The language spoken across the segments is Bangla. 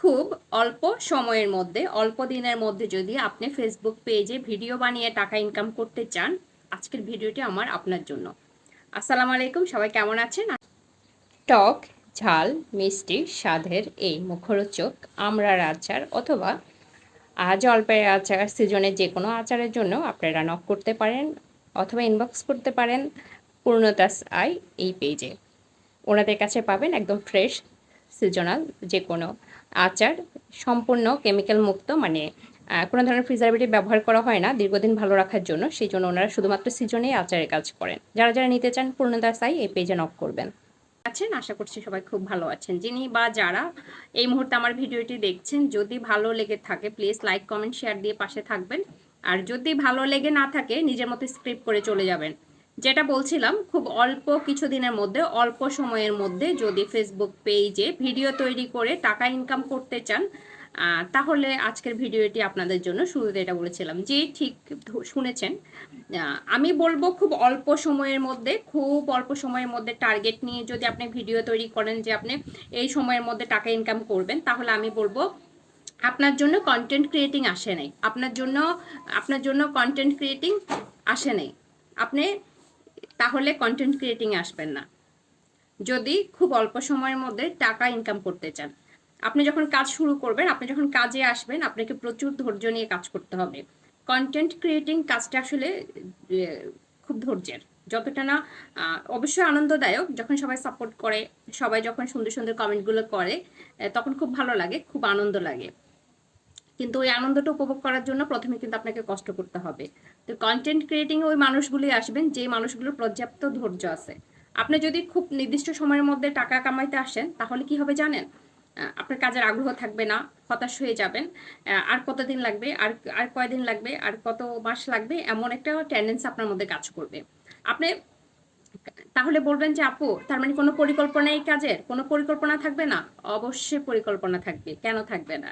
খুব অল্প সময়ের মধ্যে অল্প দিনের মধ্যে যদি আপনি ফেসবুক পেজে ভিডিও বানিয়ে টাকা ইনকাম করতে চান আজকের ভিডিওটি আমার আপনার জন্য। আসসালামু আলাইকুম সবাই কেমন আছেন? টক ঝাল মিষ্টি স্বাদের এই মুখরোচক আমরার আচার অথবা আহ, জলপাইয়ের আচার সিজনের যে কোনো আচারের জন্য আপনারা নক করতে পারেন অথবা ইনবক্স করতে পারেন পূর্ণতাস আই এই পেজে ওনাদের কাছে পাবেন একদম ফ্রেশ সিজনাল যে কোনো আচার সম্পূর্ণ কেমিক্যাল মুক্ত মানে কোনো ধরনের প্রিজারভেটিভ ব্যবহার করা হয় না, দীর্ঘদিন ভালো রাখার জন্য। সেই জন্য ওনারা শুধুমাত্র সিজনেই আচারের কাজ করেন। যারা যারা নিতে চান পূর্ণদাস আই এই পেজে নক করবেন। আছেন? আশা করছি সবাই খুব ভালো আছেন। যিনি বা যারা এই মুহূর্তে আমার ভিডিওটি দেখছেন, যদি ভালো লেগে থাকে প্লিজ লাইক কমেন্ট শেয়ার দিয়ে পাশে থাকবেন। আর যদি ভালো লেগে না থাকে, নিজের মতো স্ক্রিপ্ট করে চলে যাবেন। যেটা বলছিলাম, খুব অল্প কিছু দিনের মধ্যে, অল্প সময়ের মধ্যে যদি ফেসবুক পেজে ভিডিও তৈরি করে টাকা ইনকাম করতে চান তাহলে আজকের ভিডিওটি আপনাদের জন্য শুরুতে এটা বলেছিলাম। যে ঠিক শুনেছেন আমি বলব খুব অল্প সময়ের মধ্যে, খুব অল্প সময়ের মধ্যে টার্গেট নিয়ে যদি আপনি ভিডিও তৈরি করেন যে আপনি এই সময়ের মধ্যে টাকা ইনকাম করবেন, তাহলে আমি বলব আপনার জন্য কন্টেন্ট ক্রিয়েটিং আসে নাই। আপনার জন্য আপনার জন্য কন্টেন্ট ক্রিয়েটিং আসে নাই। আপনি তাহলে কন্টেন্ট ক্রিয়েটিং আসবেন না। যদি খুব অল্প সময়ের মধ্যে টাকা ইনকাম করতে চান। আপনি যখন কাজ শুরু করবেন, আপনি যখন কাজে আসবেন, আপনাকে প্রচুর ধৈর্য নিয়ে কাজ করতে হবে। কন্টেন্ট ক্রিয়েটিং কাজটা আসলে খুব ধৈর্যের। যতটা না অবশ্যই আনন্দদায়ক, যখন সবাই সাপোর্ট করে, সবাই যখন সুন্দর সুন্দর কমেন্টগুলো করে তখন খুব ভালো লাগে, খুব আনন্দ লাগে। কিন্তু ওই আনন্দটা উপভোগ করার জন্য প্রথমে কিন্তু আপনাকে কষ্ট করতে হবে। তো কন্টেন্ট ক্রিয়েটিং ওই মানুষগুলি আসবেন যে মানুষগুলোর পর্যাপ্ত ধৈর্য আছে। আপনি যদি খুব নির্দিষ্ট সময়ের মধ্যে টাকা কামাইতে আসেন, তাহলে কি হবে জানেন? আপনার কাজের আগ্রহ থাকবে না, হতাশ হয়ে যাবেন। আর কতদিন লাগবে, আর আর কয়দিন লাগবে, আর কত মাস লাগবে, এমন একটা টেন্ডেন্সি আপনার মধ্যে কাজ করবে। আপনি তাহলে বলবেন যে, আপু, তার মানে কোনো পরিকল্পনা এই কাজের? কোনো পরিকল্পনা থাকবে না? অবশ্যই পরিকল্পনা থাকবে, কেন থাকবে না?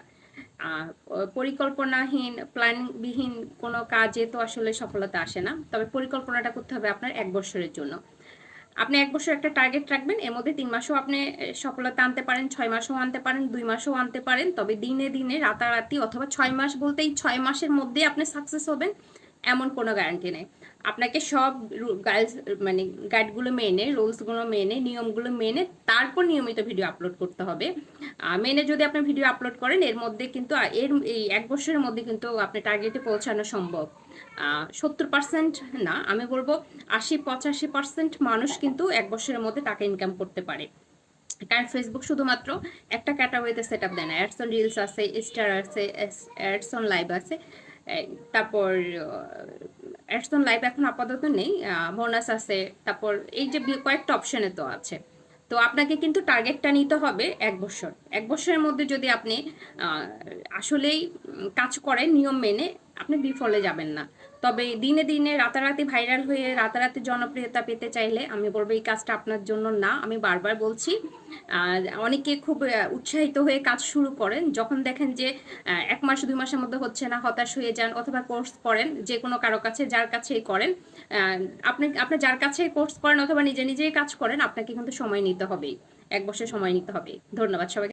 পরিকল্পনাহীন, প্ল্যানবিহীন কোনো কাজে তো আসলে সফলতা আসে না। তবে পরিকল্পনাটা করতে হবে আপনার এক বছরের জন্য। আপনি এক বছর একটা টার্গেট রাখবেন, এর মধ্যে তিন মাসও আপনি সফলতা আনতে পারেন, ছয় মাসও আনতে পারেন, দুই মাসও আনতে পারেন। তবে দিনে দিনে, রাতারাতি অথবা ছয় মাস বলতেই ছয় মাসের মধ্যে আপনি সাকসেস হবেন। এমন কোনো গ্যারান্টি নেই। আপনাকে সব গাইডস মানে গাইডগুলো মেনে রুলসগুলো মেনে, নিয়মগুলো মেনে তারপর নিয়মিত ভিডিও আপলোড করতে হবে। মেনে যদি আপনি ভিডিও আপলোড করেন, এর মধ্যে কিন্তু এর এই এক বছরের মধ্যে কিন্তু আপনি টার্গেটে পৌঁছানো সম্ভব। সত্তর পার্সেন্ট না, আমি বলব আশি পঁচাশি পার্সেন্ট মানুষ কিন্তু এক বছরের মধ্যে টাকা ইনকাম করতে পারে। কারণ ফেসবুক শুধুমাত্র একটা ক্যাটাগরিতে সেট আপ দেয় না। অ্যাডস অন রিলস আছে স্টার আছে অ্যাডস অন লাইভ আছে। তারপর অ্যাডসন লাইভ এখন আপাতত নেই বোনাস আছে, তারপর এই যে কয়েকটা অপশনে তো আছে। তো আপনাকে কিন্তু টার্গেটটা নিতে হবে এক বছর। এক বছরের মধ্যে যদি আপনি আসলেই কাজ করেন নিয়ম মেনে আপনি বিফলে যাবেন না। তবে দিনে দিনে রাতারাতি ভাইরাল হয়ে রাতারাতি জনপ্রিয়তা পেতে চাইলে আমি বলব এই কাজটা আপনার জন্য না। আমি বারবার বলছি অনেকে খুব উৎসাহিত হয়ে কাজ শুরু করেন। যখন দেখেন যে এক মাস, দুই মাসের মধ্যে হচ্ছে না, হতাশ হয়ে যান অথবা কোর্স করেন যে কোনো কারও কাছে, যার কাছেই করেন আপনি আপনি যার কাছে কোর্স করেন অথবা নিজে নিজেই কাজ করেন, আপনাকে কিন্তু সময় নিতে হবেই। এক বছর সময় নিতে হবে ধন্যবাদ সবাইকে।